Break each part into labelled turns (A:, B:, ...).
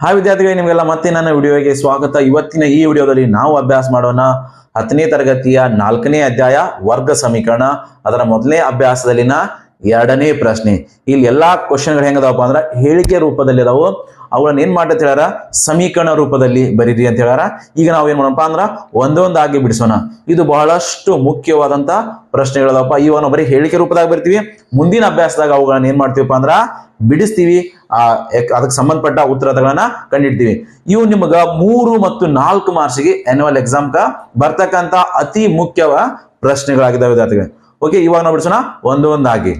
A: Hi ವಿದ್ಯಾರ್ಥಿಗಳೇ, ನಿಮಗೆಲ್ಲ ಮತ್ತೆ ನನ್ನ ವಿಡಿಯೋಗೆ ಸ್ವಾಗತ. ಇವತ್ತಿನ ಈ ವಿಡಿಯೋದಲ್ಲಿ ನಾವು ಅಭ್ಯಾಸ ಮಾಡೋಣ ಹತ್ತನೇ ತರಗತಿಯ ನಾಲ್ಕನೇ ಅಧ್ಯಾಯ ವರ್ಗ ಸಮೀಕರಣ. ಅದರ ಮೊದಲನೇ ಅಭ್ಯಾಸದಲ್ಲಿನ ಎರಡನೇ ಪ್ರಶ್ನೆ. ಇಲ್ಲಿ ಎಲ್ಲಾ ಕ್ವಶನ್ಗಳು ಹೆಂಗದವಪ್ಪ ಅಂದ್ರೆ, ಹೇಳಿಕೆ ರೂಪದಲ್ಲಿ ಅದಾವು ಅವುಗಳನ್ನ ಏನ್ ಮಾಡ್ತಾ ಹೇಳಾರ ಸಮೀಕರಣ ರೂಪದಲ್ಲಿ ಬರೀರಿ ಅಂತ ಹೇಳಾರ ಈಗ ನಾವು ಏನ್ ಮಾಡೋಣಪ್ಪ ಅಂದ್ರ ಒಂದೊಂದಾಗಿ ಬಿಡಿಸೋಣ. ಇದು ಬಹಳಷ್ಟು ಮುಖ್ಯವಾದಂತ ಪ್ರಶ್ನೆಗಳದಪ್ಪ ಇವಾಗ ನಾವು ಬರೀ ಹೇಳಿಕೆ ರೂಪದಾಗ ಬರ್ತೀವಿ. ಮುಂದಿನ ಅಭ್ಯಾಸದಾಗ ಅವುಗಳನ್ನ ಏನ್ ಮಾಡ್ತೀವಪ್ಪ ಅಂದ್ರ ಬಿಡಿಸ್ತೀವಿ. ಆ ಅದಕ್ಕೆ ಸಂಬಂಧಪಟ್ಟ ಉತ್ತರಗಳನ್ನ ಕಂಡಿಡ್ತೀವಿ. ಇವು ನಿಮಗ ಮೂರು ಮತ್ತು ನಾಲ್ಕು ಮಾರ್ಕ್ಸ್ಗೆ ಎಕ್ಸಾಮ್ ಎಕ್ಸಾಮ್ಗ ಬರ್ತಕ್ಕಂತ ಅತಿ ಮುಖ್ಯವ ಪ್ರಶ್ನೆಗಳಾಗಿದ್ದಾವೆ ವಿದ್ಯಾರ್ಥಿಗಳು. ಓಕೆ ಇವಾಗ ನಾವು ಬಿಡಿಸೋಣ. ಒಂದೊಂದಾಗಿ.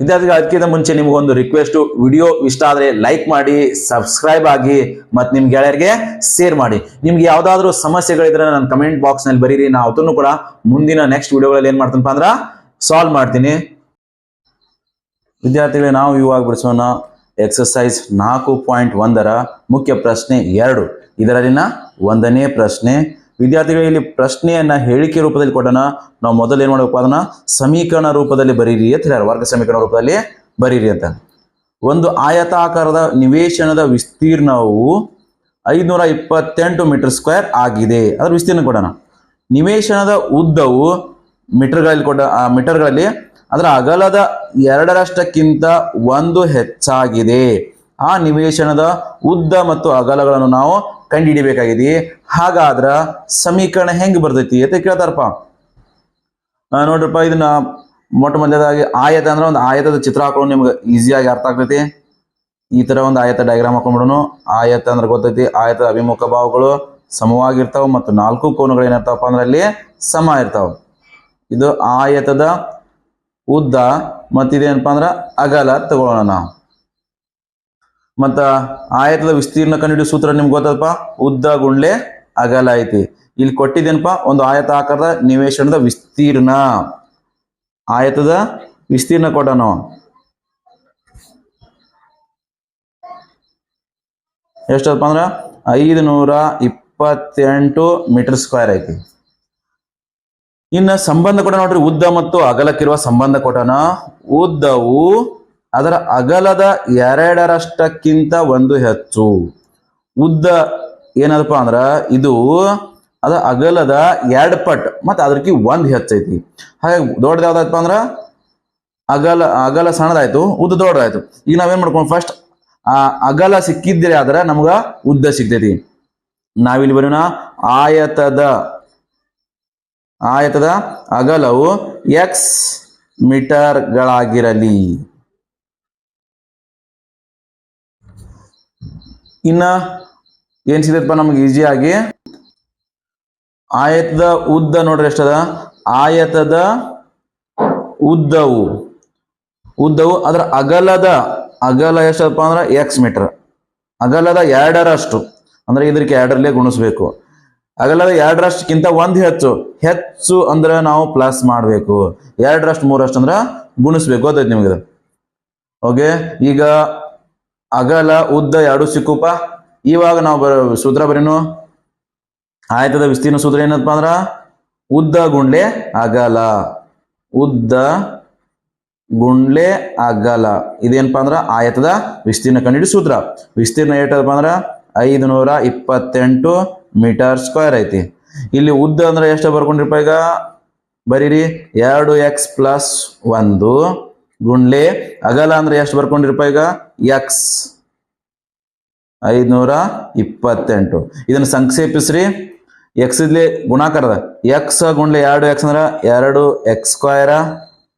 A: ವಿದ್ಯಾರ್ಥಿಗಳು ಅದಕ್ಕಿಂತ ಮುಂಚೆ ನಿಮಗೊಂದು ರಿಕ್ವೆಸ್ಟ್ ವಿಡಿಯೋ ಇಷ್ಟ ಆದರೆ ಲೈಕ್ ಮಾಡಿ ಸಬ್ಸ್ಕ್ರೈಬ್ ಆಗಿ, ಮತ್ತು ನಿಮ್ಮ ಗೆಳೆಯರಿಗೆ ಶೇರ್ ಮಾಡಿ. ನಿಮ್ಗೆ ಯಾವುದಾದ್ರೂ ಸಮಸ್ಯೆಗಳಿದ್ರೆ ನಾನು ಕಮೆಂಟ್ ಬಾಕ್ಸ್ನಲ್ಲಿ ಬರೀರಿ. ನಾ ಅದನ್ನು ಕೂಡ ಮುಂದಿನ ನೆಕ್ಸ್ಟ್ ವಿಡಿಯೋಗಳಲ್ಲಿ ಏನು ಮಾಡ್ತೀನಪ್ಪ ಅಂದ್ರೆ ಸಾಲ್ವ್ ಮಾಡ್ತೀನಿ. ವಿದ್ಯಾರ್ಥಿಗಳೇ, ನಾವು ಇವಾಗ ಬಿಡಿಸೋಣ ಎಕ್ಸಸೈಸ್ ನಾಲ್ಕು ಪಾಯಿಂಟ್ ಒಂದರ ಮುಖ್ಯ ಪ್ರಶ್ನೆ ಎರಡು. ಇದರಲ್ಲಿನ ಒಂದನೇ ಪ್ರಶ್ನೆ ವಿದ್ಯಾರ್ಥಿಗಳು, ಇಲ್ಲಿ ಪ್ರಶ್ನೆಯನ್ನ ಹೇಳಿಕೆ ರೂಪದಲ್ಲಿ ಕೊಡೋಣ. ನಾವು ಮೊದಲು ಏನು ಮಾಡಬೇಕು ಅದನ್ನ ಸಮೀಕರಣ ರೂಪದಲ್ಲಿ ಬರೀರಿ ಅಂತ ಹೇಳ್ಯಾರ. ವರ್ಗ ಸಮೀಕರಣ ರೂಪದಲ್ಲಿ ಬರೀರಿ ಅಂತ. ಒಂದು ಆಯತಾಕಾರದ ನಿವೇಶನದ ವಿಸ್ತೀರ್ಣವು ಐದುನೂರ ಇಪ್ಪತ್ತೆಂಟು ಮೀಟರ್ ಸ್ಕ್ವೇರ್ ಆಗಿದೆ. ಅದರ ವಿಸ್ತೀರ್ಣ ಕೊಡೋಣ. ನಿವೇಶನದ ಉದ್ದವು ಮೀಟರ್ಗಳಲ್ಲಿ ಕೊಡ ಮೀಟರ್ಗಳಲ್ಲಿ ಅದರ ಅಗಲದ ಎರಡರಷ್ಟಕ್ಕಿಂತ ಒಂದು ಹೆಚ್ಚಾಗಿದೆ. ಆ ನಿವೇಶನದ ಉದ್ದ ಮತ್ತು ಅಗಲಗಳನ್ನು ನಾವು ಕಂಡುಹಿಡಿಬೇಕಾಗಿದೆ ಹಾಗಾದ್ರ ಸಮೀಕರಣ ಹೆಂಗ್ ಬರ್ತೈತಿ ಅಂತ ಕೇಳ್ತಾರಪ್ಪ. ನೋಡ್ರಪ್ಪ, ಇದನ್ನ ಮೊಟ್ಟ ಮೊದಲದಾಗಿ ಆಯತ ಅಂದ್ರೆ ಒಂದು ಆಯತದ ಚಿತ್ರ ಹಾಕೊಂಡು ನಿಮ್ಗೆ ಈಸಿಯಾಗಿ ಅರ್ಥ ಆಗ್ತೈತಿ. ಈ ತರ ಒಂದು ಆಯತ ಡಯಾಗ್ರಾಮ್ ಹಾಕೊಂಡ್ಬಿಡೋನು. ಆಯತ ಅಂದ್ರೆ ಗೊತ್ತೈತಿ ಆಯತದ ಅಭಿಮುಖ ಭಾವಗಳು ಸಮವಾಗಿರ್ತಾವ ಮತ್ತು ನಾಲ್ಕು ಕೋನಗಳು ಏನಿರ್ತಾವಪ್ಪ ಅಂದ್ರೆ ಅಲ್ಲಿ ಸಮ ಇರ್ತಾವ. ಇದು ಆಯತದ ಉದ್ದ ಮತ್ತಿದೇನಪ್ಪ ಅಂದ್ರೆ ಅಗಲ ತಗೊಳ್ಳೋಣ ನಾವು. ಮತ್ತ ಆಯತದ ವಿಸ್ತೀರ್ಣ ಕಂಡುಹಿಡಿಯೋ ಸೂತ್ರ ನಿಮ್ಗೆ ಗೊತ್ತಪ್ಪ ಉದ್ದ ಗುಂಡ್ಲೆ ಅಗಲ ಐತಿ ಇಲ್ಲಿ ಕೊಟ್ಟಿದ್ದೇನಪ್ಪ? ಒಂದು ಆಯತ ಆಕಾರದ ನಿವೇಶನದ ವಿಸ್ತೀರ್ಣ. ಆಯತದ ವಿಸ್ತೀರ್ಣ ಕೊಟ್ಟ ನಾವು ಎಷ್ಟಪ್ಪ ಅಂದ್ರ? ಐದು ನೂರ ಇಪ್ಪತ್ತೆಂಟು ಮೀಟರ್ ಸ್ಕ್ವೇರ್ ಐತಿ. ಇನ್ನ ಸಂಬಂಧ ಕೊಟ್ಟ ನೋಡ್ರಿ. ಉದ್ದ ಮತ್ತು ಅಗಲಕ್ಕಿರುವ ಸಂಬಂಧ ಕೊಟ್ಟನ ಉದ್ದವು ಅದರ ಅಗಲದ ಎರಡರಷ್ಟಕ್ಕಿಂತ ಒಂದು ಹೆಚ್ಚು. ಉದ್ದ ಏನದಪ್ಪ ಅಂದ್ರ ಇದು ಅದ ಅಗಲದ ಎರಡು ಪಟ್, ಮತ್ತೆ ಅದಕ್ಕೆ ಒಂದು ಹೆಚ್ಚೈತಿ. ಹಾಗೆ ದೊಡ್ಡದು ಯಾವ್ದಾಯ್ತಪ್ಪ ಅಂದ್ರ ಅಗಲ ಅಗಲ ಸಣ್ಣದಾಯ್ತು, ಉದ್ದ ದೊಡ್ಡದಾಯ್ತು. ಈಗ ನಾವೇನ್ ಮಾಡ್ಕೊಂಡು ಫಸ್ಟ್ ಆ ಅಗಲ ಸಿಕ್ಕಿದ್ರೆ ಆದ್ರೆ ನಮಗ ಉದ್ದ ಸಿಗ್ತೈತಿ. ನಾವಿಲ್ಲಿ ಬರೋಣ ಆಯತದ ಆಯತದ ಅಗಲವು ಎಕ್ಸ್ ಮೀಟರ್ಗಳಾಗಿರಲಿ ಇನ್ನ ಏನ್ ಸಿಗತ್ತಪ್ಪ ನಮ್ಗೆ ಆಗಿ? ಆಯತದ ಉದ್ದ ನೋಡ್ರಿ ಎಷ್ಟದ? ಆಯತದ ಉದ್ದವು. ಉದ್ದವು ಅದರ ಅಗಲದ, ಅಗಲ ಎಷ್ಟಪ್ಪ ಅಂದ್ರೆ ಎಕ್ಸ್ ಮೀಟರ್ ಅಗಲದ ಎರಡರಷ್ಟು. ಅಂದ್ರೆ ಇದಕ್ಕೆ ಎರಡರಲ್ಲೇ ಗುಣಿಸ್ಬೇಕು. ಅಗಲದ ಎರಡರಷ್ಟಕ್ಕಿಂತ ಒಂದು ಹೆಚ್ಚು. ಹೆಚ್ಚು ಅಂದ್ರೆ ನಾವು ಪ್ಲಸ್ ಮಾಡಬೇಕು. ಎರಡರಷ್ಟು ಮೂರಷ್ಟು ಅಂದ್ರೆ ಗುಣಿಸ್ಬೇಕು. ಅದೈತೆ ನಿಮ್ಗೆ ಓಕೆ ಈಗ ಅಗಲ, ಉದ್ದ ಎರಡು ಸಿಕ್ಕುಪ್ಪ ಇವಾಗ ನಾವು ಬರ ಸೂತ್ರ ಬರೀನು ಆಯತದ ವಿಸ್ತೀರ್ಣ ಸೂತ್ರ ಏನಪ್ಪ ಅಂದ್ರ? ಉದ್ದ ಗುಂಡ್ಲೆ ಅಗಲ. ಉದ್ದ ಗುಂಡ್ಲೆ ಅಗಲ. ಇದೇನಪ್ಪ ಅಂದ್ರ? ಆಯತದ ವಿಸ್ತೀರ್ಣ ಕಂಡಿಡಿ ಸೂತ್ರ. ವಿಸ್ತೀರ್ಣ ಏಟದಪ್ಪ ಅಂದ್ರ? ಐದು ನೂರ ಇಪ್ಪತ್ತೆಂಟು ಮೀಟರ್ ಸ್ಕ್ವೇರ್ ಐತಿ. ಇಲ್ಲಿ ಉದ್ದ ಅಂದ್ರೆ ಎಷ್ಟು ಬರ್ಕೊಂಡಿರಪ್ಪ ಈಗ? ಬರೀರಿ, ಎರಡು ಎಕ್ಸ್ ಪ್ಲಸ್ ಒಂದು. ಗುಂಡ್ಲೆ. ಅಗಲ ಅಂದ್ರೆ ಎಷ್ಟು ಬರ್ಕೊಂಡಿರಪ್ಪ ಈಗ? ಎಕ್ಸ್ ಐದ್ನೂರ ಇಪ್ಪತ್ತೆಂಟು. ಇದನ್ನು ಸಂಕ್ಷೇಪಿಸ್ರಿ. ಎಕ್ಸ್ ಇದ್ಲಿ ಗುಣಾಕಾರದ. ಎಕ್ಸ್ ಗುಂಡ್ಲೆ ಎರಡು ಎಕ್ಸ್ ಅಂದ್ರ ಎರಡು ಎಕ್ಸ್ ಸ್ಕ್ವೈರ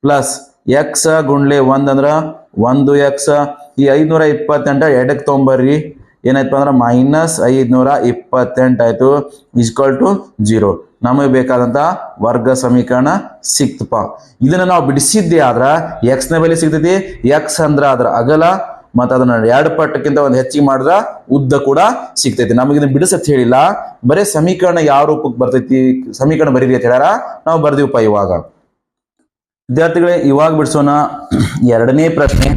A: ಪ್ಲಸ್ ಎಕ್ಸ್ ಗುಂಡ್ಲೆ ಒಂದ್ ಅಂದ್ರ ಒಂದು ಎಕ್ಸ್ ಈ ಐದ್ನೂರ ಇಪ್ಪತ್ತೆಂಟು ಎಡಕ್ಕೆ ತೊಗೊಂಬರ್ರಿ. ಏನಾಯ್ತು ಅಂದ್ರೆ ಮೈನಸ್ ಐದ್ನೂರ ಇಪ್ಪತ್ತೆಂಟು ಆಯ್ತು. ಇಸ್ಕಲ್ ಟು ಜೀರೋ ನಮಗೆ ಬೇಕಾದಂತ ವರ್ಗ ಸಮೀಕರಣ ಸಿಕ್ತಪ್ಪ. ಇದನ್ನ ನಾವು ಬಿಡಿಸಿದ್ದೆ ಆದ್ರ ನ ಬೆಲೆ ಸಿಗ್ತೈತಿ ಎಕ್ಸ್ ಅಂದ್ರ ಅದ್ರ ಅಗಲ, ಮತ್ತು ಅದನ್ನ ಎರಡು ಪಟ್ಟಕ್ಕಿಂತ ಒಂದು ಹೆಚ್ಚಿಗೆ ಮಾಡಿದ್ರ ಉದ್ದ ಕೂಡ ಸಿಗ್ತೈತಿ. ನಮಗೆ ಇದನ್ನ ಬಿಡಿಸತ್ ಹೇಳಿಲ್ಲ. ಬರೀ ಸಮೀಕರಣ ಯಾವ ರೂಪಕ್ಕೆ ಬರ್ತೈತಿ, ಸಮೀಕರಣ ಬರೀರಿ ಅಂತ ಹೇಳ್ಯಾರ, ನಾವು ಬರ್ದೀವಪ್ಪ ಇವಾಗ. ವಿದ್ಯಾರ್ಥಿಗಳೇ, ಇವಾಗ ಬಿಡಿಸೋಣ ಎರಡನೇ ಪ್ರಶ್ನೆ.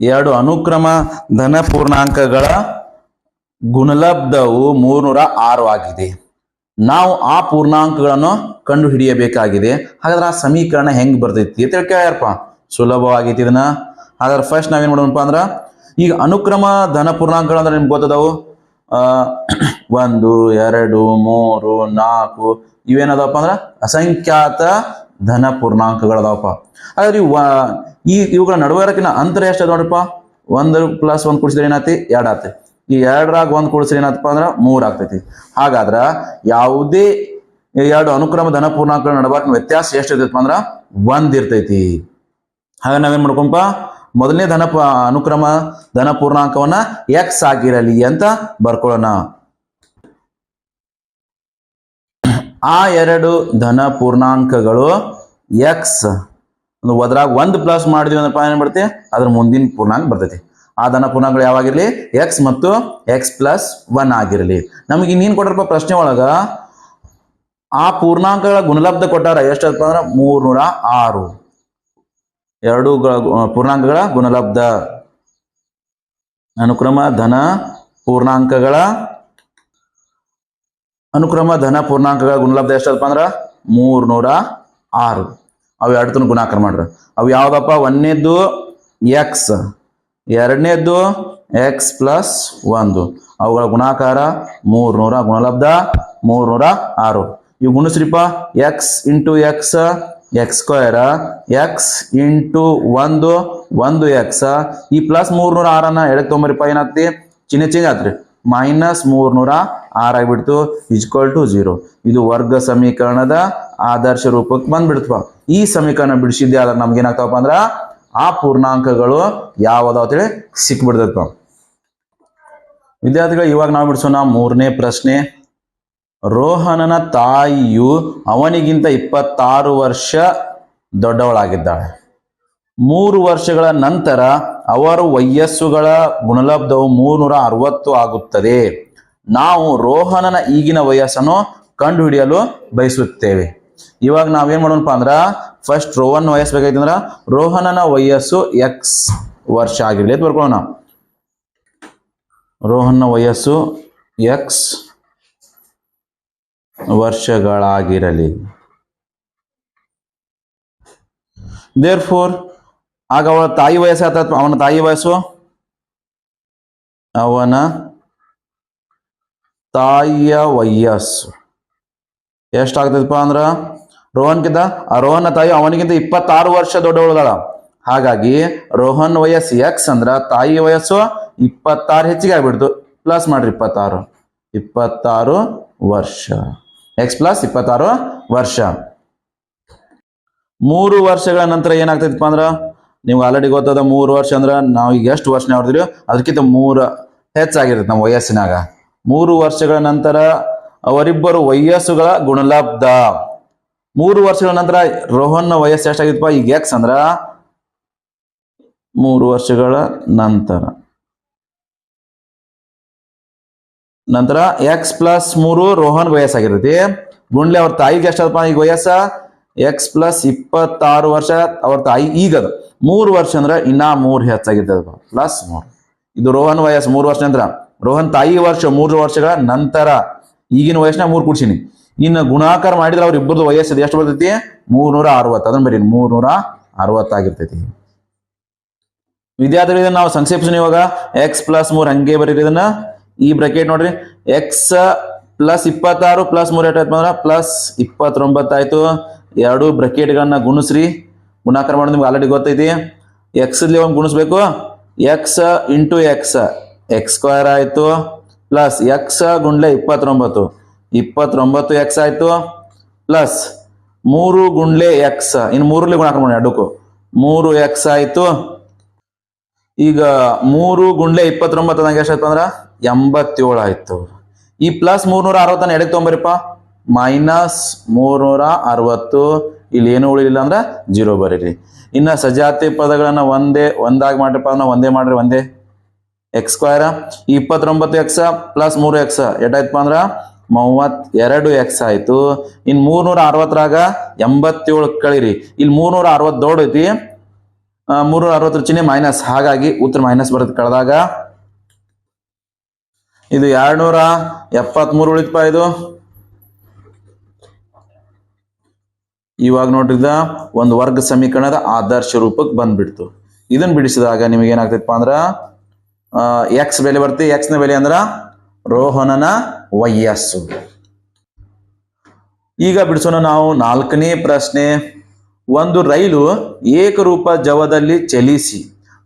A: ಎರಡು ಅನುಕ್ರಮ ಧನ ಪೂರ್ಣಾಂಕಗಳ ಗುಣಲಬ್ಧವು ಮೂರ್ನೂರ ಆರು ಆಗಿದೆ. ನಾವು ಆ ಪೂರ್ಣಾಂಕಗಳನ್ನು ಕಂಡು ಹಿಡಿಯಬೇಕಾಗಿದೆ ಹಾಗಾದ್ರೆ ಆ ಸಮೀಕರಣ ಹೆಂಗ್ ಬರ್ತೈತಿ ಅಂತ ಕೇಳ್ಯಾರಪ್ಪ. ಸುಲಭವಾಗೈತಿ ಇದನ್ನ. ಹಾಗಾದ್ರೆ ಫಸ್ಟ್ ನಾವೇನ್ ಮಾಡೋಣಪ್ಪ ಅಂದ್ರೆ, ಈಗ ಅನುಕ್ರಮ ಧನ ಪೂರ್ಣಾಂಕಗಳು ಅಂದ್ರೆ ನಿಮ್ಗೆ ಗೊತ್ತದವು? ಒಂದು, ಎರಡು, ಮೂರು, ನಾಲ್ಕು ಇವೇನದಪ್ಪ ಅಂದ್ರೆ? ಅಸಂಖ್ಯಾತ ಧನ ಪೂರ್ಣಾಂಕಗಳದಾವಪ್ಪ. ಹಾಗಾದ್ರೆ ಇವು ವ- ಈ ಇವುಗಳ ನಡುವರಕಿನ ಅಂತರ ಎಷ್ಟು ನೋಡಪ್ಪ ಒಂದು ಪ್ಲಸ್ ಒಂದು ಕುಡ್ಸಿದ್ರೆ ಏನಾತಿ ಎರಡು ಆಗ್ತೈತಿ ಈ ಎರಡರಾಗ ಒಂದು ಕೂಡಿಸ್ರಿ ಏನಪ್ಪ ಅಂದ್ರೆ ಮೂರು ಆಗ್ತೈತಿ. ಹಾಗಾದ್ರ ಯಾವುದೇ ಎರಡು ಅನುಕ್ರಮ ಧನ ಪೂರ್ಣಾಂಕಗಳ ವ್ಯತ್ಯಾಸ ಎಷ್ಟು ಇರ್ತೈತಪ್ಪ ಅಂದ್ರೆ ಒಂದ್ ಇರ್ತೈತಿ. ಹಾಗೆ ನಾವೇನ್ ಮಾಡ್ಕೊಂಪ? ಮೊದಲನೇ ಧನ ಅನುಕ್ರಮ ಧನ ಪೂರ್ಣಾಂಕವನ್ನ ಎಕ್ಸ್ ಆಗಿರಲಿ ಅಂತ ಬರ್ಕೊಳ್ಳೋಣ. ಆ ಎರಡು ಧನ ಪೂರ್ಣಾಂಕಗಳು ಎಕ್ಸ್ ಅದ್ರಾಗ ಒಂದು ಪ್ಲಸ್ ಮಾಡಿದ್ವಿ ಅಂದ್ರಪ್ಪ ಏನ್ ಬರ್ತೇವೆ ಅದ್ರ ಮುಂದಿನ ಪೂರ್ಣಾಂಕ ಬರ್ತೈತಿ. ಆ ಧನ ಪೂರ್ಣಾಂಕಗಳು ಯಾವಾಗಿರಲಿ? ಎಕ್ಸ್ ಮತ್ತು ಎಕ್ಸ್ ಪ್ಲಸ್ ಒನ್ ಆಗಿರಲಿ. ನಮಗೆ ಇನ್ನೇನು ಕೊಟ್ಟರಪ್ಪ ಪ್ರಶ್ನೆ ಒಳಗ? ಆ ಪೂರ್ಣಾಂಕಗಳ ಗುಣಲಬ್ಧ ಕೊಟ್ಟಾರ ಎಷ್ಟಪ್ಪ ಅಂದ್ರೆ? ಮೂರ್ನೂರ ಆರು. ಎರಡು ಪೂರ್ಣಾಂಕಗಳ ಗುಣಲಬ್ಧ. ಅನುಕ್ರಮ ಧನ ಪೂರ್ಣಾಂಕಗಳ ಅನುಕ್ರಮ ಧನ ಪೂರ್ಣಾಂಕಗಳ ಗುಣಲಬ್ಧ ಎಷ್ಟಪ್ಪ ಅಂದ್ರ? ಮೂರ್ನೂರ ಆರು. ಅವು ಎರಡು ಗುಣಾಕಾರ ಮಾಡ್ರ. ಅವು ಯಾವ್ದಪ್ಪ? ಒಂದನೇದ್ದು ಎಕ್ಸ್ ಎರಡನೇದ್ದು ಎಕ್ಸ್ ಪ್ಲಸ್ ಒಂದು. ಅವುಗಳ ಗುಣಾಕಾರ ಮೂರ್ನೂರ ಗುಣಲಬ್ಧ, ಮೂರ್ನೂರ ಆರು. ಇವು ಗುಣಿಸ್ರಿಪ್ಪ X into X X square X into ಒಂದು ಒಂದು ಎಕ್ಸ್ ಈ ಪ್ಲಸ್ ಮೂರ್ನೂರ ಆರನ್ನ ಎಡಕ್ಕೆ ತೊಂಬರಿಪ್ಪ, ಏನಾಗ್ತಿ? ಚಿಹ್ನೆ ಚೇಂಜ್ ಆತ್ರಿ. ಮೈನಸ್ ಮೂರ್ನೂರ ಆರಾಗ್ಬಿಡ್ತು ಇಜ್ಕೊಲ್ ಟು ಜೀರೋ ಇದು ವರ್ಗ ಸಮೀಕರಣದ ಆದರ್ಶ ರೂಪಕ್ಕೆ ಬಂದ್ಬಿಡ್ತಪ್ಪ. ಈ ಸಮೀಕರಣ ಬಿಡಿಸಿದ್ದೆ ಆದ್ರೆ ನಮ್ಗೆ ಏನಾಗ್ತಾವಪ್ಪ ಅಂದ್ರ ಆ ಪೂರ್ಣಾಂಕಗಳು ಯಾವ್ದಾವ ಅಂತೇಳಿ ಸಿಕ್ಬಿಡ್ತೈತಪ್ಪ ವಿದ್ಯಾರ್ಥಿಗಳು, ಇವಾಗ ನಾವು ಬಿಡಿಸೋಣ ಮೂರನೇ ಪ್ರಶ್ನೆ. ರೋಹನನ ತಾಯಿಯು ಅವನಿಗಿಂತ ಇಪ್ಪತ್ತಾರು ವರ್ಷ ದೊಡ್ಡವಳಾಗಿದ್ದಾಳೆ. ಮೂರು ವರ್ಷಗಳ ನಂತರ ಅವರ ವಯಸ್ಸುಗಳ ಗುಣಲಬ್ಧವು ಮೂರ್ನೂರ ಅರವತ್ತು ಆಗುತ್ತದೆ. ನಾವು ರೋಹನನ ಈಗಿನ ವಯಸ್ಸನ್ನು ಕಂಡುಹಿಡಿಯಲು ಬಯಸುತ್ತೇವೆ. ಇವಾಗ ನಾವೇನ್ ಮಾಡೋಣಪ್ಪ ಅಂದ್ರ ಫಸ್ಟ್ ರೋಹನ್ ವಯಸ್ಸು ಬೇಕಾಯ್ತಂದ್ರ ರೋಹನನ ವಯಸ್ಸು ಎಕ್ಸ್ ವರ್ಷ ಆಗಿರಲಿ. ಅಂತ ಬರ್ಕೊಳ್ಳೋಣ ರೋಹನ್ನ ವಯಸ್ಸು ಎಕ್ಸ್ ವರ್ಷಗಳಾಗಿರಲಿ. ದೇರ್ ಫೋರ್ ಆಗ ಅವಳ ತಾಯಿ ವಯಸ್ಸು ಆತ ಅವನ ತಾಯಿ ವಯಸ್ಸು? ಅವನ ತಾಯಿಯ ವಯಸ್ಸು ಎಷ್ಟಾಗ್ತದಪ್ಪ ಅಂದ್ರ? ರೋಹನ್ಗಿಂತ, ಆ ರೋಹನ್ ತಾಯಿ ಅವನಿಗಿಂತ ಇಪ್ಪತ್ತಾರು ವರ್ಷ ದೊಡ್ಡವಳದಾಳ. ಹಾಗಾಗಿ ರೋಹನ್ ವಯಸ್ಸು ಎಕ್ಸ್ ಅಂದ್ರ ತಾಯಿ ವಯಸ್ಸು ಇಪ್ಪತ್ತಾರು ಹೆಚ್ಚಿಗೆ ಆಗ್ಬಿಡ್ತು. ಪ್ಲಸ್ ಮಾಡ್ರಿ ಇಪ್ಪತ್ತಾರು. ಇಪ್ಪತ್ತಾರು ವರ್ಷ. ಎಕ್ಸ್ ಪ್ಲಸ್ ಇಪ್ಪತ್ತಾರು ವರ್ಷ. ಮೂರು ವರ್ಷಗಳ ನಂತರ ಏನಾಗ್ತೈತಪ್ಪ ಅಂದ್ರ? ನೀವು ಆಲ್ರೆಡಿ ಗೊತ್ತದ ಮೂರು ವರ್ಷ ಅಂದ್ರ ನಾವು ಈಗ ಎಷ್ಟು ವರ್ಷ ನೋಡಿದ್ರಿ ಅದಕ್ಕಿಂತ ಮೂರು ಹೆಚ್ಚಾಗಿರುತ್ತೆ ನಮ್ಮ ವಯಸ್ಸಿನಾಗ. ಮೂರು ವರ್ಷಗಳ ನಂತರ ಅವರಿಬ್ಬರು ವಯಸ್ಸುಗಳ ಗುಣಲಬ್ಧ. ಮೂರು ವರ್ಷಗಳ ನಂತರ ರೋಹನ್ನ ವಯಸ್ಸು ಎಷ್ಟಾಗಿತ್ತಪ್ಪ? ಈಗ ಎಕ್ಸ್ ಅಂದ್ರ ಮೂರು ವರ್ಷಗಳ ನಂತರ. ನಂತರ ಎಕ್ಸ್ ಪ್ಲಸ್ ಮೂರು ರೋಹನ್ ವಯಸ್ಸಾಗಿರ್ತೈತಿ. ಗುಂಡ್ಲೆ ಅವ್ರ ತಾಯಿಗೆ ಎಷ್ಟಪ್ಪ ಈಗ ವಯಸ್ಸ? ಎಕ್ಸ್ ಪ್ಲಸ್ ಇಪ್ಪತ್ತಾರು ವರ್ಷ ಅವ್ರ ತಾಯಿ ಈಗ ಅದು ಮೂರು ವರ್ಷ ಅಂದ್ರೆ ಇನ್ನ ಮೂರು ಹೆಚ್ಚಾಗಿರ್ತದಪ್ಪ. ಪ್ಲಸ್ ಮೂರು. ಇದು ರೋಹನ್ ವಯಸ್ಸು ಮೂರು ವರ್ಷ ನಂತರ. ರೋಹನ್ ತಾಯಿ ವರ್ಷ ಮೂರು ವರ್ಷಗಳ ನಂತರ. ಈಗಿನ ವಯಸ್ಸಿನಾಗ ಮೂರು ಕೂಡ್ಸೀನಿ. ಇನ್ನು ಗುಣಾಕಾರ ಮಾಡಿದ್ರೆ ಅವ್ರ ಇಬ್ಬರದ್ದು ವಯಸ್ಸು ಎಷ್ಟು ಬರ್ತೈತಿ? ಮೂರ್ನೂರ ಅರವತ್ತು ಅದನ್ನ ಬರೀ ಮೂರ್ನೂರ ಅರವತ್ತಾಗಿರ್ತೈತಿ ವಿದ್ಯಾರ್ಥಿಗಳಿಗೆ ನಾವು ಸಂಕ್ಷೇಪಿಸೋಣ ಇವಾಗ. ಎಕ್ಸ್ ಪ್ಲಸ್ ಮೂರ್ ಹಂಗೆ ಬರೀರಿ ಇದನ್ನ. ಈ ಬ್ರಕೆಟ್ ನೋಡ್ರಿ. ಎಕ್ಸ್ ಪ್ಲಸ್ ಇಪ್ಪತ್ತಾರು ಪ್ಲಸ್ ಮೂರ್ ಎಷ್ಟಾಯ್ತು ಆಯ್ತು ಪ್ಲಸ್ ಇಪ್ಪತ್ತೊಂಬತ್ತಾಯ್ತು ಎರಡು ಬ್ರಕೆಟ್ಗಳನ್ನ ಗುಣಿಸ್ರಿ. ಗುಣಾಕಾರ ಮಾಡೋದು ನಿಮ್ಗೆ ಆಲ್ರೆಡಿ ಗೊತ್ತೈತಿ. ಎಕ್ಸ್ ಒಂದು ಗುಣಿಸ್ಬೇಕು. X into X X square ಆಯ್ತು. ಪ್ಲಸ್ ಎಕ್ಸ್ ಗುಂಡ್ಲೆ ಇಪ್ಪತ್ತೊಂಬತ್ತು. ಇಪ್ಪತ್ತೊಂಬತ್ತು ಎಕ್ಸ್ ಆಯಿತು. ಪ್ಲಸ್ ಮೂರು ಗುಂಡ್ಲೆ ಎಕ್ಸ್ ಇನ್ನು ಮೂರಲ್ಲಿ ಗುಣಾಕಾರ ಮಾಡಿ ಎರಡಕ್ಕೂ ಮೂರು ಎಕ್ಸ್ ಆಯಿತು. ಈಗ ಮೂರು ಗುಂಡ್ಲೆ ಇಪ್ಪತ್ತೊಂಬತ್ತು ನಂಗೆ ಎಷ್ಟಾಯ್ತು ಅಂದ್ರೆ? ಎಂಬತ್ತೇಳು ಆಯಿತು. ಈ ಪ್ಲಸ್ ಮೂರ್ನೂರ ಅರವತ್ತನ್ನು ಎಡಕ್ಕೆ ತೊಗೊಂಬರಿಪ್ಪ. ಮೈನಸ್ ಮೂರ್ನೂರ ಅರವತ್ತು. ಇಲ್ಲಿ ಏನು ಉಳಿಲಿಲ್ಲ ಅಂದ್ರೆ ಜೀರೋ ಬರೀರಿ. ಇನ್ನು ಸಜಾತಿ ಪದಗಳನ್ನು ಒಂದೇ, ಒಂದಾಗಿ ಮಾಡ್ರಪ್ಪ. ಅಂದ್ರೆ ಒಂದೇ ಮಾಡ್ರಿ, ಒಂದೇ. ಎಕ್ಸ್ ಸ್ಕ್ವೇರ್ ಇಪ್ಪತ್ತೊಂಬತ್ತು ಎಕ್ಸ್ ಪ್ಲಸ್ ಮೂರು ಎಕ್ಸ್ ಎಷ್ಟಾಯ್ತಪ್ಪ ಅಂದ್ರ? ಮೂವತ್ ಎರಡು ಎಕ್ಸ್ ಆಯ್ತು. ಇನ್ ಮೂರ್ನೂರ ಅರವತ್ತರಾಗ ಎಂಬತ್ತೇಳು ಕಳಿರಿ. ಇಲ್ಲಿ ಮೂರ್ನೂರ ಅರವತ್ತು ದೊಡ್ಡ ಐತಿ. ಮೂರ್ನೂರ ಅರವತ್ತರ ಚಿಹ್ನೆ ಮೈನಸ್ ಹಾಗಾಗಿ ಉತ್ತರ ಮೈನಸ್ ಬರುತ್ತೆ ಕಳೆದಾಗ. ಇದು ಎರಡ್ನೂರ ಎಪ್ಪತ್ಮೂರು ಉಳಿತಪ್ಪ ಇದು. ಇವಾಗ ನೋಡಿದ ಒಂದು ವರ್ಗ ಸಮೀಕರಣದ ಆದರ್ಶ ರೂಪಕ್ಕೆ ಬಂದ್ಬಿಡ್ತು. ಇದನ್ನ ಬಿಡಿಸಿದಾಗ ನಿಮಗೆ ಏನಾಗ್ತೈತಪ್ಪ ಅಂದ್ರ ಎಕ್ಸ್ ಬೆಲೆ ಬರ್ತಿ ಎಕ್ಸ್ನ ಬೆಲೆ ಅಂದ್ರ ರೋಹನನ ವಯಸ್ಸು. ಈಗ ಬಿಡಿಸೋಣ ನಾವು ನಾಲ್ಕನೇ ಪ್ರಶ್ನೆ. ಒಂದು ರೈಲು ಏಕರೂಪ ಜವದಲ್ಲಿ ಚಲಿಸಿ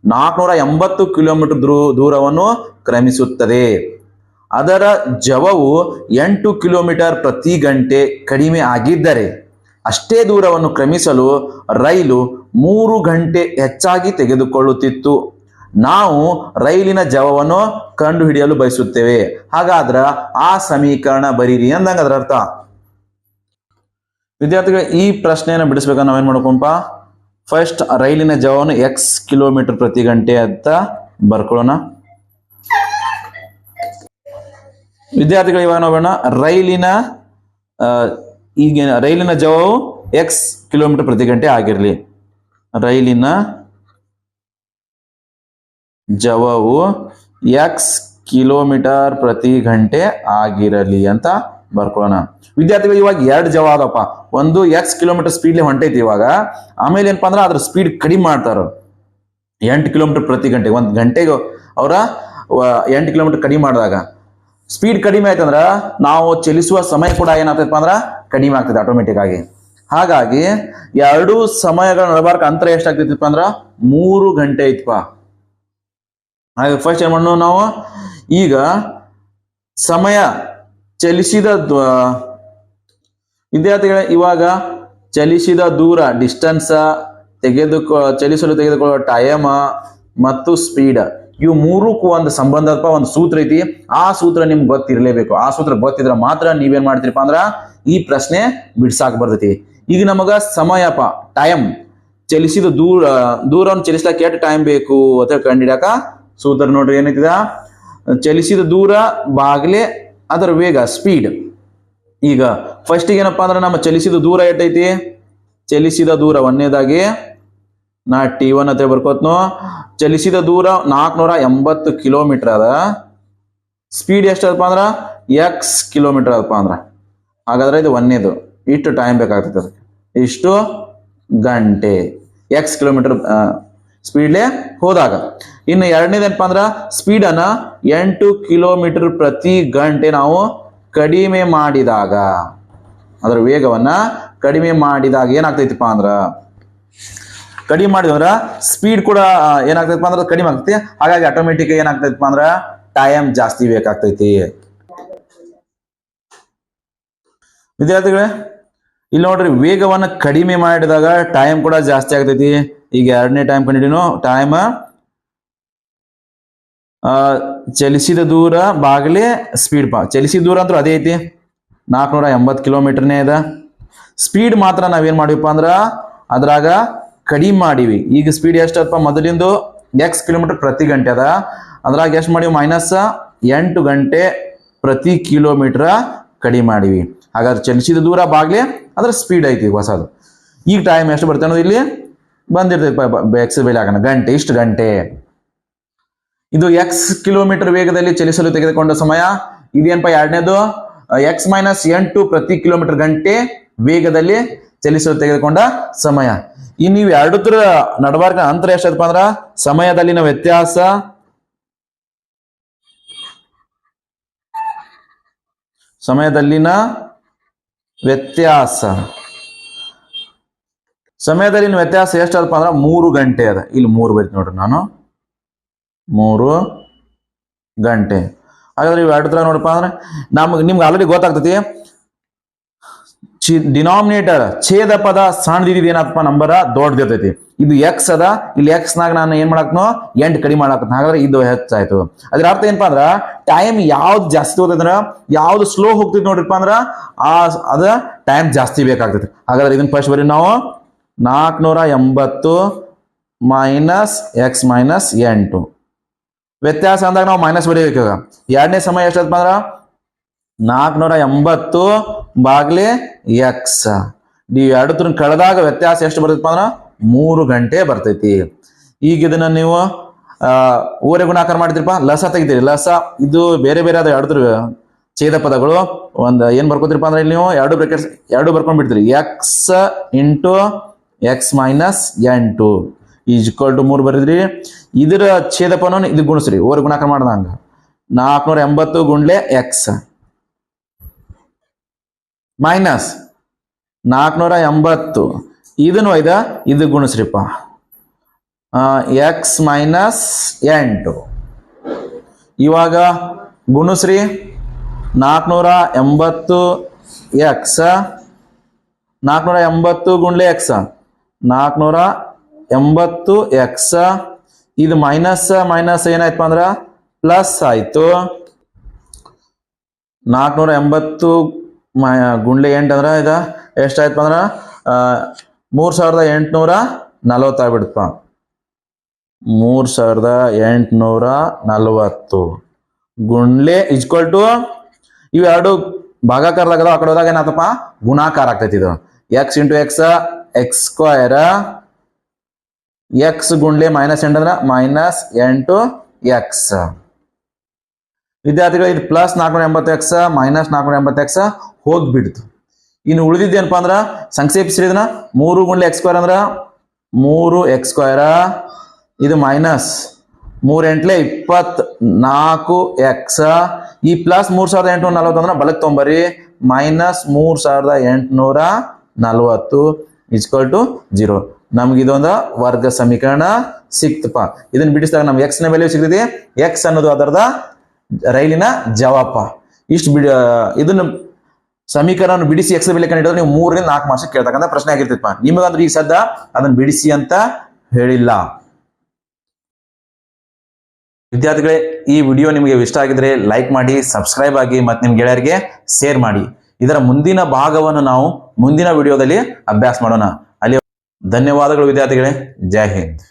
A: ನಾಲ್ಕುನೂರ ಎಂಬತ್ತು ಕಿಲೋಮೀಟರ್ ದೂ ದೂರವನ್ನು ಕ್ರಮಿಸುತ್ತದೆ. ಅದರ ಜವವು ಎಂಟು ಕಿಲೋಮೀಟರ್ ಪ್ರತಿ ಗಂಟೆ ಕಡಿಮೆ ಆಗಿದ್ದರೆ ಅಷ್ಟೇ ದೂರವನ್ನು ಕ್ರಮಿಸಲು ರೈಲು ಮೂರು ಗಂಟೆ ಹೆಚ್ಚಾಗಿ ತೆಗೆದುಕೊಳ್ಳುತ್ತಿತ್ತು. ನಾವು ರೈಲಿನ ಜವವನ್ನು ಕಂಡುಹಿಡಿಯಲು ಬಯಸುತ್ತೇವೆ. ಹಾಗಾದ್ರ ಆ ಸಮೀಕರಣ ಬರೀರಿ ಅಂದಂಗ ಅದರ ಅರ್ಥ. ವಿದ್ಯಾರ್ಥಿಗಳು, ಈ ಪ್ರಶ್ನೆಯನ್ನು ಬಿಡಿಸ್ಬೇಕಾದ್ರೆ ನಾವೇನ್ ಮಾಡ್ಕೊಂಪ ಫಸ್ಟ್ ರೈಲಿನ ಜವವನ್ನು ಎಕ್ಸ್ ಕಿಲೋಮೀಟರ್ ಪ್ರತಿ ಗಂಟೆ ಅಂತ ಬರ್ಕೊಳ್ಳೋಣ. ವಿದ್ಯಾರ್ಥಿಗಳು, ಇವಾಗ ನೋಡೋಣ. ರೈಲಿನ ಈಗ ರೈಲಿನ ಜವವು ಎಕ್ಸ್ ಕಿಲೋಮೀಟರ್ ಪ್ರತಿ ಗಂಟೆ ಆಗಿರಲಿ. ರೈಲಿನ ಜವವು ಎಕ್ಸ್ ಕಿಲೋಮೀಟರ್ ಪ್ರತಿ ಗಂಟೆ ಆಗಿರಲಿ ಅಂತ ಬರ್ಕೊಳ್ಳೋಣ. ವಿದ್ಯಾರ್ಥಿಗಳು, ಇವಾಗ ಎರಡು ಜವ ಅದಪ್ಪ ಒಂದು ಎಕ್ಸ್ ಕಿಲೋಮೀಟರ್ ಸ್ಪೀಡ್ಲಿ ಹೊಂಟೈತಿ ಇವಾಗ. ಆಮೇಲೆ ಏನಪ್ಪಾ ಅಂದ್ರೆ ಅದ್ರ ಸ್ಪೀಡ್ ಕಡಿಮೆ ಮಾಡ್ತಾರ ಎಂಟು ಕಿಲೋಮೀಟರ್ ಪ್ರತಿ ಗಂಟೆ, ಒಂದು ಗಂಟೆಗೆ ಅವರ ಎಂಟು ಕಿಲೋಮೀಟರ್ ಕಡಿಮೆ ಮಾಡಿದಾಗ. ಸ್ಪೀಡ್ ಕಡಿಮೆ ಆಯ್ತಂದ್ರ ನಾವು ಚಲಿಸುವ ಸಮಯ ಕೂಡ ಏನಾಗ್ತೈತಪ್ಪ ಅಂದ್ರೆ ಕಡಿಮೆ ಆಗ್ತದೆ ಆಟೋಮೆಟಿಕ್ ಆಗಿ. ಹಾಗಾಗಿ ಎರಡು ಸಮಯಗಳ ನಡಬಾರ್ಕ ಅಂತರ ಎಷ್ಟಾಗ್ತೈತಿಪ್ಪ ಅಂದ್ರ ಮೂರು ಗಂಟೆ ಐತಪ್ಪ. ಹಾಗೆ ಫಸ್ಟ್ ಏನ್ ಮಾಡೋಣ ನಾವು? ಈಗ ಸಮಯ ಚಲಿಸಿದ ವಿದ್ಯಾರ್ಥಿಗಳ, ಇವಾಗ ಚಲಿಸಿದ ದೂರ ಡಿಸ್ಟೆನ್ಸ್ ತೆಗೆದುಕೊ, ಚಲಿಸಲು ತೆಗೆದುಕೊಳ್ಳುವ ಟೈಮ್ ಮತ್ತು ಸ್ಪೀಡ್ ಇವು ಮೂರಕ್ಕೂ ಒಂದು ಸಂಬಂಧಪ್ಪ ಒಂದು ಸೂತ್ರ ಐತಿ. ಆ ಸೂತ್ರ ನಿಮ್ಗೆ ಗೊತ್ತಿರಲೇಬೇಕು. ಆ ಸೂತ್ರ ಗೊತ್ತಿದ್ರೆ ಮಾತ್ರ ನೀವೇನ್ ಮಾಡ್ತೀರಪ್ಪ ಅಂದ್ರ ಈ ಪ್ರಶ್ನೆ ಬಿಡ್ಸಾಕ್ ಬರ್ತೈತಿ. ಈಗ ನಮಗ ಸಮಯಪ ಟೈಮ್ ಚಲಿಸಿದ ದೂರ, ದೂರವನ್ನು ಚಲಿಸ್ಲಾಕ ಎಷ್ಟು ಟೈಮ್ ಬೇಕು ಅಂತ ಕಂಡಿಡಾಕ ಸೂತ್ರ ನೋಡ್ರಿ ಏನೈತಿದ? ಚಲಿಸಿದ ದೂರ, ಬಾಗ್ಲೆ, ಅದರ ವೇಗ ಸ್ಪೀಡ್ ಈಗ ಫಸ್ಟ್ ಏನಪ್ಪಾ ಅಂದ್ರೆ ನಮ್ಮ ಚಲಿಸಿದ ದೂರ ಎಟ್ಟೈತಿ ಚಲಿಸಿದ ದೂರ ಒಂದನೇದಾಗಿ ನಾ ಟಿ ಒನ್ ಅಂತ ಬರ್ಕೋತ್ನು. ಚಲಿಸಿದ ದೂರ ನಾಲ್ಕುನೂರ ಎಂಬತ್ತು ಕಿಲೋಮೀಟರ್ ಅದ. ಸ್ಪೀಡ್ ಎಷ್ಟದಪ್ಪ ಅಂದ್ರೆ? ಎಕ್ಸ್ ಕಿಲೋಮೀಟರ್ ಅದಪ್ಪ ಅಂದ್ರೆ. ಹಾಗಾದ್ರೆ ಇದು ಒಂದೇದು ಇಷ್ಟು ಟೈಮ್ ಬೇಕಾಗ್ತದೆ ಅದಕ್ಕೆ. ಇಷ್ಟು ಗಂಟೆ. ಎಕ್ಸ್ ಕಿಲೋಮೀಟರ್ ಸ್ಪೀಡ್ಲೆ ಹೋದಾಗ. ಇನ್ನು ಎರಡನೇದೇನಪ್ಪ ಅಂದ್ರ ಸ್ಪೀಡನ್ನು ಎಂಟು ಕಿಲೋಮೀಟರ್ ಪ್ರತಿ ಗಂಟೆ ನಾವು ಕಡಿಮೆ ಮಾಡಿದಾಗ, ಅದರ ವೇಗವನ್ನ ಕಡಿಮೆ ಮಾಡಿದಾಗ ಏನಾಗ್ತೈತಿಪ್ಪ ಅಂದ್ರ ಕಡಿಮೆ ಮಾಡಿದ್ರ ಸ್ಪೀಡ್ ಕೂಡ ಏನಾಗ್ತೈತಪ್ಪ ಅಂದ್ರೆ ಕಡಿಮೆ ಆಗ್ತೈತಿ. ಹಾಗಾಗಿ ಆಟೋಮೆಟಿಕ್ ಏನಾಗ್ತೈತಪ್ಪ ಅಂದ್ರ ಟೈಮ್ ಜಾಸ್ತಿ ಬೇಕಾಗ್ತೈತಿ. ವಿದ್ಯಾರ್ಥಿಗಳೇ, ಇಲ್ಲಿ ನೋಡ್ರಿ ವೇಗವನ್ನು ಕಡಿಮೆ ಮಾಡಿದಾಗ ಟೈಮ್ ಕೂಡ ಜಾಸ್ತಿ ಆಗ್ತೈತಿ. ಈಗ ಎರಡನೇ ಟೈಮ್ ಕಂಡಿಡಿನು ಟೈಮ್ ಚಲಿಸಿದ ದೂರ ಬಾಗಲೇ ಸ್ಪೀಡ್ ಪಾ ಚಲಿಸಿದ ದೂರ ಅಂತೂ ಅದೇ ಐತಿ. ನಾಲ್ಕುನೂರ ಎಂಬತ್ತು ಕಿಲೋಮೀಟರ್ನೇ ಇದೆ ಸ್ಪೀಡ್ ಮಾತ್ರ ನಾವೇನು ಮಾಡಿವಪ್ಪ ಅಂದ್ರ ಅದ್ರಾಗ ಕಡಿಮೆ ಮಾಡಿವಿ. ಈಗ ಸ್ಪೀಡ್ ಎಷ್ಟಪ್ಪ? ಮೊದಲಿಂದು ಎಕ್ಸ್ ಕಿಲೋಮೀಟರ್ ಪ್ರತಿ ಗಂಟೆ ಅದ. ಅದ್ರಾಗ ಎಷ್ಟು ಮಾಡಿವಿ? ಮೈನಸ್ ಎಂಟು ಗಂಟೆ ಪ್ರತಿ ಕಿಲೋಮೀಟರ್ ಕಡಿಮೆ ಮಾಡಿವಿ. ಹಾಗಾದ್ರೆ ಚಲಿಸಿದ ದೂರ ಬಾಗ್ಲೆ ಅದ್ರ ಸ್ಪೀಡ್ ಐತಿ ಹೊಸದು. ಈಗ ಟೈಮ್ ಎಷ್ಟು ಬರ್ತಾನೋ ಇಲ್ಲಿ ಬಂದಿರ್ತೈತಿ ಎಕ್ಸ್ ಬೆಲೆ ಆಗೋಣ ಗಂಟೆ, ಇಷ್ಟು ಗಂಟೆ. ಇದು ಎಕ್ಸ್ ಕಿಲೋಮೀಟರ್ ವೇಗದಲ್ಲಿ ಚಲಿಸಲು ತೆಗೆದುಕೊಂಡ ಸಮಯ. ಇದೇನಪ್ಪ ಎರಡನೇದು? ಎಕ್ಸ್ ಮೈನಸ್ ಎಂಟು ಪ್ರತಿ ಕಿಲೋಮೀಟರ್ ಗಂಟೆ ವೇಗದಲ್ಲಿ ಚಲಿಸಲು ತೆಗೆದುಕೊಂಡ ಸಮಯ. ಈ ನೀವು ಎರಡತ್ರ ನಡವಾರ್ಗ ಅಂತರ ಎಷ್ಟಪ್ಪ ಅಂದ್ರ? ಸಮಯದಲ್ಲಿನ ವ್ಯತ್ಯಾಸ ಸಮಯದಲ್ಲಿನ ವ್ಯತ್ಯಾಸ. ಸಮಯದಲ್ಲಿನ ವ್ಯತ್ಯಾಸ ಎಷ್ಟಪ್ಪ ಅಂದ್ರ? ಮೂರು ಗಂಟೆ ಅದ. ಇಲ್ಲಿ ಮೂರು ಬರ್ತೀನಿ ನೋಡ್ರಿ ನಾನು. ಮೂರು ಗಂಟೆ. ಹಾಗಾದ್ರೆ ಇವು ಎರಡು ತರ ನೋಡಪ್ಪ ಅಂದ್ರೆ ನಮ್ಗೆ, ನಿಮ್ಗೆ ಆಲ್ರೆಡಿ ಗೊತ್ತಾಗ್ತತಿ. ಡಿನಾಮಿನೇಟರ್ ಛೇದ ಪದ ಸಣ್ಣದಿದ್ದು ಏನಪ್ಪ ನಂಬರ ದೊಡ್ಡದಿರ್ತೈತಿ. ಇದು ಎಕ್ಸ್ ಅದ, ಇಲ್ಲಿ ಎಕ್ಸ್ ನಾಗ ನಾನು ಏನ್ ಮಾಡಾಕ್ನೋ ಎಂಟು ಕಡಿಮೆ ಮಾಡಾಕತ್ನ. ಹಾಗಾದ್ರೆ ಇದು ಹೆಚ್ಚಾಯ್ತು. ಅದ್ರ ಅರ್ಥ ಏನಪ್ಪಾ ಅಂದ್ರ ಟೈಮ್ ಯಾವ್ದು ಜಾಸ್ತಿ ಹೋಗ್ತದಂದ್ರೆ ಯಾವ್ದು ಸ್ಲೋ ಹೋಗ್ತೈತಿ ನೋಡ್ರಿಪ್ಪ ಅಂದ್ರ ಆ, ಅದ ಟೈಮ್ ಜಾಸ್ತಿ ಬೇಕಾಗ್ತೈತಿ. ಹಾಗಾದ್ರೆ ಇದನ್ನ ಫಸ್ಟ್ ಬರೀ ನಾವು ನಾಲ್ಕುನೂರ ಎಂಬತ್ತು ಮೈನಸ್ ಎಕ್ಸ್ ಮೈನಸ್ ಎಂಟು. ವ್ಯತ್ಯಾಸ ಅಂದಾಗ ನಾವು ಮೈನಸ್ ಬರೀಬೇಕು ಇವಾಗ. ಎರಡನೇ ಸಮಯ ಎಷ್ಟಪ್ಪ ಅಂದ್ರ ನಾಲ್ಕುನೂರ ಎಂಬತ್ತು ಬಾಗ್ಲಿ ಎಕ್ಸ್ ನೀವು ಎರಡು ಕಳೆದಾಗ ವ್ಯತ್ಯಾಸ ಎಷ್ಟು ಬರ್ತೈತಪ್ಪ ಅಂದ್ರ? ಮೂರು ಗಂಟೆ ಬರ್ತೈತಿ. ಈಗ ಇದನ್ನ ನೀವು ಊರೆ ಗುಣಾಕಾರ ಮಾಡ್ತೀರಪ್ಪ? ಲಸ ತೆಗಿತೀರಿ. ಲಸ, ಇದು ಬೇರೆ ಬೇರೆ ಅದ ಎರಡು ಛೇದ ಪದಗಳು. ಒಂದು ಏನ್ ಬರ್ಕೋತೀರಪ್ಪ ಅಂದ್ರೆ ನೀವು? ಎರಡು ಬ್ರೇಕೆಟ್ಸ್ ಎರಡು ಬರ್ಕೊಂಡ್ಬಿಡ್ತೀರಿ. ಎಕ್ಸ್ ಇಂಟು ಎಕ್ಸ್ ಮೈನಸ್ ಎಂಟು ಈಸ್ ಈಕ್ವಲ್ ಟು ಮೂರು ಬರೆದ್ರಿ. ಇದರ ಛೇದಪನವನ್ನು ಇದು ಗುಣಿಸ್ರಿ. ಓರ್ ಗುಣಾಕಾರ ಮಾಡ್ದಂಗ. ನಾಲ್ಕುನೂರ ಎಂಬತ್ತು ಗುಂಡ್ಲೆ ಎಕ್ಸ್ ಮೈನಸ್ ನಾಲ್ಕುನೂರ ಎಂಬತ್ತು. ಇದನ್ನು ಒಯ್ದ, ಇದು ಗುಣಿಸ್ರಿಪ್ಪ. ಎಕ್ಸ್ ಮೈನಸ್ ಎಂಟು. ಇವಾಗ ಗುಣಿಸ್ರಿ. ನಾಲ್ಕುನೂರ ಎಂಬತ್ತು ಎಕ್ಸ ನಾಲ್ಕುನೂರ ಎಂಬತ್ತು ಗುಂಡ್ಲೆ ಎಕ್ಸ ನಾಲ್ಕುನೂರ ಎಂಬತ್ತು ಎಕ್ಸ್. ಇದು ಮೈನಸ್ ಮೈನಸ್ ಏನಾಯ್ತು ಅಂದ್ರೆ ಪ್ಲಸ್ ಆಯ್ತು. ನಾಲ್ಕುನೂರ ಎಂಬತ್ತು ಗುಂಡ್ಲಿ ಎಂಟು ಅಂದ್ರೆ ಇದು ಎಷ್ಟಾಯ್ತಪ್ಪ ಅಂದ್ರೆ ಮೂರು ಸಾವಿರದ ಎಂಟುನೂರ ನಲವತ್ತಾಗ್ಬಿಡ್ತಪ್ಪ ಮೂರು ಸಾವಿರದ ಎಂಟುನೂರ ನಲವತ್ತು. ಗುಂಡ್ಲೆ ಇಜ್ಕೊಲ್ ಟು ಇವೆರಡು ಭಾಗಾಕಾರದಾಗ ಆ ಕಡೆ ಹೋದಾಗ ಏನಾಯ್ತಪ್ಪ ಗುಣಾಕಾರ ಆಗ್ತೈತಿ ಇದು. X into X X square X ಗುಂಡ್ಲೆ minus ಎಂಟು ಅಂದ್ರೆ ಮೈನಸ್ ಎಂಟು ಎಕ್ಸ್ ವಿದ್ಯಾರ್ಥಿಗಳು, ಇದು ಪ್ಲಸ್ ನಾಲ್ಕುನೂರ ಎಂಬತ್ತು ಎಕ್ಸ್ ಮೈನಸ್ ನಾಲ್ಕುನೂರ ಎಂಬತ್ತು ಎಕ್ಸ್ ಹೋಗ್ಬಿಡ್ತು. ಇನ್ನು ಉಳಿದಿದ್ದೇನಪ್ಪ ಅಂದ್ರೆ ಸಂಕ್ಷೇಪಿಸಿದನ ಮೂರು ಗುಂಡ್ಲೆ ಎಕ್ಸ್ ಸ್ಕ್ವೇರ್ ಅಂದ್ರೆ ಮೂರು ಎಕ್ಸ್ ಸ್ಕ್ವೇರ್ ಇದು ಮೈನಸ್ ಮೂರು ಎಂಟ್ಲೆ ಇಪ್ಪತ್ ನಾಲ್ಕು ಎಕ್ಸ್ ಈ ಪ್ಲಸ್ ಮೂರು ಸಾವಿರದ ಎಂಟುನೂರ ನಲವತ್ತು ಅಂದ್ರೆ ಬಲಕ್ ತೊಂಬರಿ ಮೈನಸ್ ಮೂರು ಸಾವಿರದ ಎಂಟುನೂರ ನಲವತ್ತು ಇಸ್ಕ್ವಲ್ ಟು ಜೀರೋ ನಮ್ಗೆ ಇದೊಂದು ವರ್ಗ ಸಮೀಕರಣ ಸಿಕ್ತಪ್ಪ. ಇದನ್ನ ಬಿಡಿಸಿದಾಗ ನಮ್ಗೆ ಎಕ್ಸ್ನ ಬೆಲೆ ಸಿಗ್ತದೆ ಎಕ್ಸ್ ಅನ್ನೋದು ಅದರದ ರೈಲಿನ ಜವಾಪ ಇಷ್ಟು ಬಿಡಿ ಇದನ್ನ ಸಮೀಕರಣ ಬಿಡಿಸಿ ಎಕ್ಸ್ ಬೆಲೆ ಕಂಡಿಡಿದ್ರೆ ನೀವು ಮೂರರಿಂದ ನಾಲ್ಕು ಮಾರ್ಕ್ಸ್ ಕೇಳ್ತಕ್ಕಂಥ ಪ್ರಶ್ನೆ ಆಗಿರ್ತಿಪ್ಪ ನಿಮಗಂದ್ರೆ ಈಗ ಸದ್ದ ಅದನ್ನ ಬಿಡಿಸಿ ಅಂತ ಹೇಳಿಲ್ಲ. ವಿದ್ಯಾರ್ಥಿಗಳೇ, ಈ ವಿಡಿಯೋ ನಿಮಗೆ ಇಷ್ಟ ಆಗಿದ್ರೆ ಲೈಕ್ ಮಾಡಿ ಸಬ್ಸ್ಕ್ರೈಬ್ ಆಗಿ, ಮತ್ತು ನಿಮ್ಮ ಗೆಳೆಯರಿಗೆ ಶೇರ್ ಮಾಡಿ. ಇದರ ಮುಂದಿನ ಭಾಗವನ್ನು ನಾವು ಮುಂದಿನ ವಿಡಿಯೋದಲ್ಲಿ ಅಭ್ಯಾಸ ಮಾಡೋಣ. ಧನ್ಯವಾದಗಳು ವಿದ್ಯಾರ್ಥಿಗಳೇ ಜೈ ಹಿಂದ್